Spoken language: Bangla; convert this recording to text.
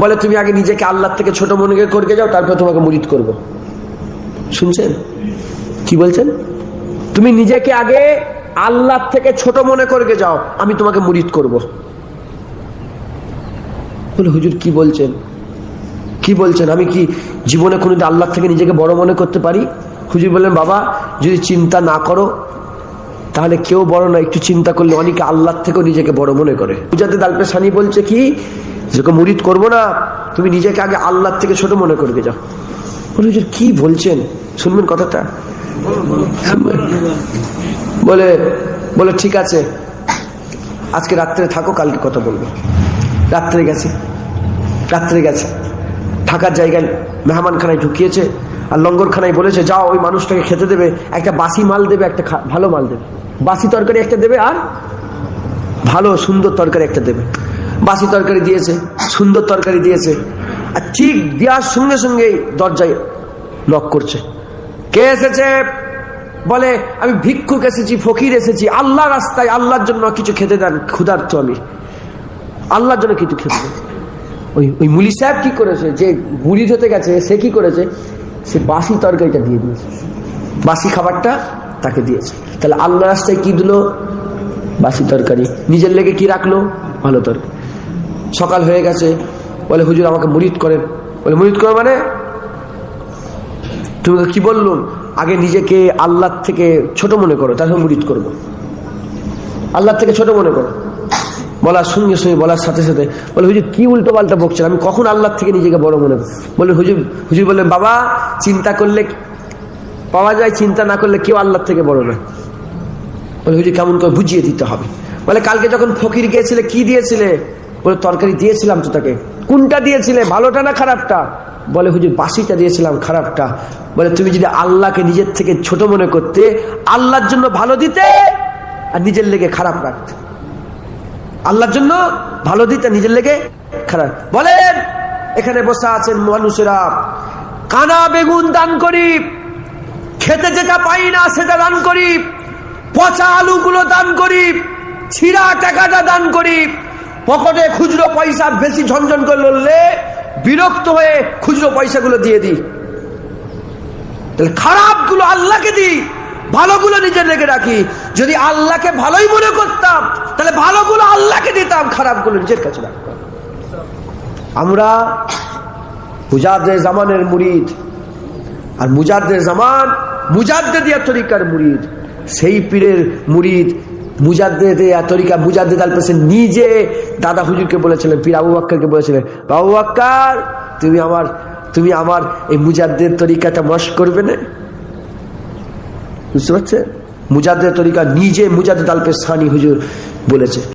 বলে, তুমি আগে নিজেকে আল্লাহ থেকে ছোট মনে করকে যাও, তারপর তোমাকে মুরিদ করব। শুনছেন? কি বলছেন? তুমি নিজেকে আগে আল্লাহ থেকে ছোট মনে করকে যাও, আমি তোমাকে মুরিদ করব। বলে, হুজুর, কি বলছেন? কি বলছেন? আমি কি জীবনে কোনো আল্লাহ থেকে নিজেকে বড় মনে করতে পারি? হুজুর বললেন, বাবা, যদি চিন্তা না করো, তাহলে কেউ বড় না একটু চিন্তা করলে অনেকে আল্লাহ থেকেও নিজেকে বড় মনে করে। পূজাতে দালপে সানি বলছে কি যেরকম মুরিদ করব না, তুমি নিজেকে আগে আল্লাহ থেকে ছোট মনে করবে, যাও। হুজুর, কি বলছেন? শুনবেন কথাটা? বলে বলে, ঠিক আছে। আজকে রাত্রে থাকো, কালকে কথা বলবে। রাত্রে গেছে। রাত্রে গেছে। থাকার জায়গায় মেহমানখানায় ঢুকিয়েছে আর লঙ্গরখানায় বলেছে, যাও, ওই মানুষটাকে খেতে দেবে। একটা বাসি মাল দেবে, একটা ভালো মাল দেবে। বাসি তরকারি একটা দেবে আর ভালো, সুন্দর তরকারি একটা দেবে। বাসি তরকারি দিয়েছে, সুন্দর তরকারি দিয়েছে। আর ঠিক দেওয়ার সঙ্গে সঙ্গেই দরজায় লক করছে। কে এসেছে? বলে, আমি ভিক্ষুক এসেছি, ফকির এসেছি। আল্লাহ রাস্তায় আল্লাহর জন্য কিছু খেতে দেন, ক্ষুধার্ত আমি। আল্লাহর জন্য কিছু খেতে দেন। ওই ওই মুলি সাহেব কি করেছে? যে বুড়ি হতে গেছে, সে কি করেছে? সে বাসি তরকারিটা দিয়ে দিয়েছে। বাসি খাবারটা তাকে দিয়েছে। তাহলে আল্লাহ রাস্তায় কি দিল? বাসি তরকারি। নিজের লেগে কি রাখল? ভালো তরকারি। সকাল হয়ে গেছে, বলে হুজুর আমাকে মুরিদ করেন। বলে মুরিদ করে মানে? তুমি কি বললুম আগে নিজেকে আল্লাহ থেকে ছোট মনে করো, তারপর মুরিদ করব। আল্লাহ থেকে ছোট মনে করো। বলার সঙ্গে সঙ্গে বলার সাথে সাথে বলে, হুজুর কি উল্টো পাল্টা বকছেন? আমি কখন আল্লাহ থেকে নিজেকে বড় মনে করি? বলে হুজুর হুজুর বললেন, বাবা, চিন্তা করলে পাওয়া যায়, চিন্তা না করলে কেউ আল্লাহ থেকে বড় নয়। বলে হুজুর, কেমন করে বুঝিয়ে দিতে হবে? বলে, কালকে যখন ফকির গিয়েছিলে, কি দিয়েছিলে? বলে, তরকারি দিয়েছিলাম তো তাকে। কোনটা দিয়েছিলে? ভালোটা না খারাপটা? বলে, হুজুর, বাসিটা দিয়েছিলাম, খারাপটা। বলে, তুমি যদি আল্লাহকে নিজের থেকে ছোট মনে করতে, আল্লাহর জন্য ভালো দিতে আর নিজের লেগে খারাপ রাখতে। আল্লাহর জন্য ভালো দিতে নিজের লেগে খারাপ বলেন এখানে বসে আছেন মানুষেরা। কানা বেগুন দান করি, খেতে যেটা পাই না সেটা দান করি, পচা আলুগুলো দান করি, ছিঁড়া টাকাটা দান করি পকেটে খুচরো পয়সা বেশি ঝনঝন করে লড়লে বিরক্ত হয়ে খুচরো পয়সাগুলো দিয়ে দিই। তাহলে খারাপগুলো আল্লাহকে দিই, ভালোগুলো নিজের রেখে রাখি। যদি আল্লাহকে ভালোই মনে করতাম, তাহলে ভালোগুলো আল্লাহকে দিতাম, খারাপগুলো নিজের কাছে রাখতাম। আমরা মুজাদ্দে জামানের মুরিদ, আর মুজাদ্দে জামান মুজাদ্দে দিয়া তরিকার মুরিদ, সেই পীরের মুরিদ তরিকা আল নিজে দাদা হুজুরকে বলেছিলেন, পীর আবু আক্কারকে বলেছিলেন, বাবু আক্কার তুমি আমার তুমি আমার এই মুজাদ্দের তরিকাটা মশ করবে না? বুঝতে পারছে মুজাদ্দের তরিকা নিজে মুজাদ্দ আলপে সানি হুজুর বলেছে।